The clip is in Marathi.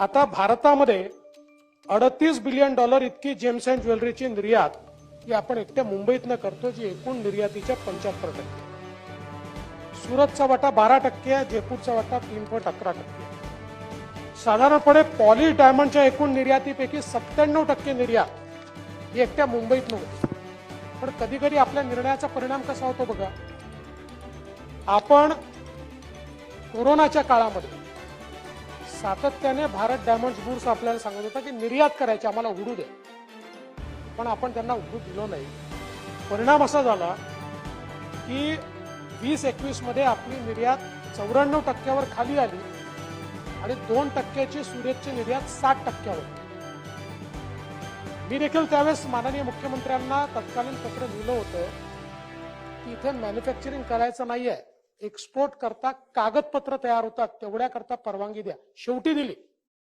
आता भारतामध्ये अडतीस बिलियन डॉलर इतकी जेम्स अँड ज्वेलरीची निर्यात ही आपण एकट्या मुंबईतनं करतो जी एकूण निर्यातीच्या पंच्याहत्तर टक्के. सुरतचा वाटा बारा टक्के आहे जयपूरचा वाटा तीन पॉईंट अकरा टक्के. साधारणपणे पॉलिश डायमंडच्या एकूण निर्यातीपैकी सत्त्याण्णव टक्के निर्यात ही एकट्या मुंबईत होती. पण कधी कधी आपल्या निर्णयाचा परिणाम कसा होतो बघा? आपण कोरोनाच्या काळामध्ये सातत्याने भारत डायमंड बुड्स आपल्याला सांगत होता की निर्यात करायची आम्हाला उडू दे. पण आपण त्यांना उडू दिलो नाही. परिणाम असा झाला की वीस एकवीसमध्ये आपली निर्यात चौऱ्याण्णव टक्क्यावर खाली आली आणि दोन टक्क्याची सुरेतची निर्यात साठ टक्क्यावर. मी देखील त्यावेळेस माननीय मुख्यमंत्र्यांना तत्कालीन पत्र लिहिलं होतं की इथे मॅन्युफॅक्चरिंग करायचं नाही आहे एक्सपोर्ट करता कागदपत्र तयार होतात तेवढ्या करता परवानगी द्या. शेवटी दिली.